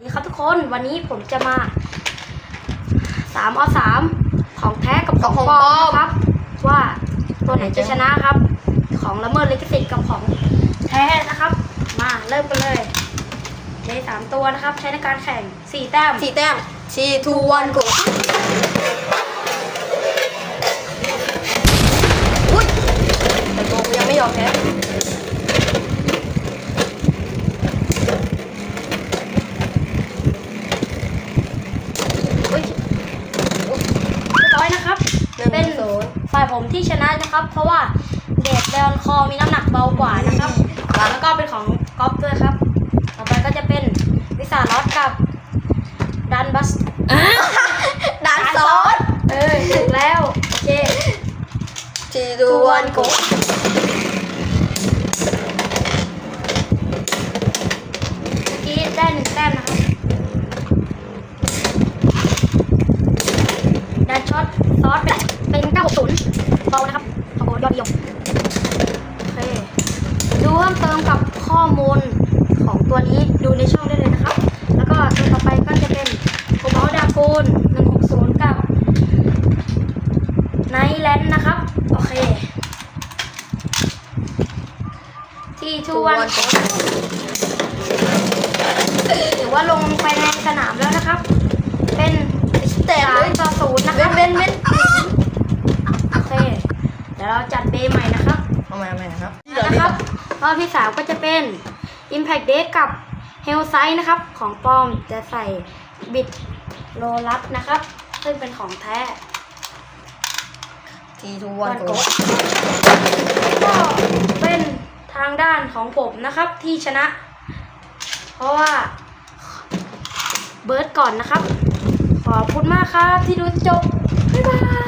ดีครับทุกคนวันนี้ผมจะมาสามอสามของแท้กับของของปลอมนะครับ ว่าตัวไหนจะชนะครับ ของละเมิดลิขสิทธิ์กับของแท้นะครับ มาเริ่มกันเลยในสามตัวนะครับ ใช้ในการแข่งสี่แต้มสี่แต้มชีทูวันกูอุ้ยแต่ตัวกูยังไม่ยอมแพ้ อุ๊ยเรียบร้อยนะครับ หนึ่ง เป็น ศูนย์ ฝ่ายผมที่ชนะนะครับ เพราะว่าเดดเดลคอมีน้ำหนักเบากว่านะครับ แล้วก็เป็นของก๊อฟด้วยครับ ต่อไปก็จะเป็นวิสาลอสกับดันบัสดันซอสเออถึงแล้ว โอเคชีทูวันกูเมื่อกี้ได้หนึ่งแต้มนะครับดันช็อตซอสเป็น เป็น 960เบานะครับโอ้โหยอดเยี่ยมโอเคดูเพิ่มเติมกับข้อมูลของตัวนี้ดูในช่องได้เลยนะครับ แล้วก็ตัวต่อไปก็จะเป็นโคบอลดากูน160กับไนแลนด์นะครับ โอเคที่ทูวันถือว่าลงไปในสนามแล้วนะครับ เป็น แต่ สา เล ม ย ต่อศูนย์นะค เว้ รั น บ เว้นเว้น โอเค เดี๋ ยวเราจัดเบย์ใหม่นะครับเอาใหม่เอาใหม่นะครับนะครับรอบที่สามก็จะเป็น Impact d a t กับ h e l l s i นะครับของปลอมจะใส่บิดโลลัสนะครับ ซึ่งเป็นของแท้ชีทูวันกูก็เป็นทางด้านของผมนะครับที่ชนะ เพราะว่าเบิร์ดก่อนนะครับ ขอบคุณมากครับที่ดูจบ บ๊ายบาย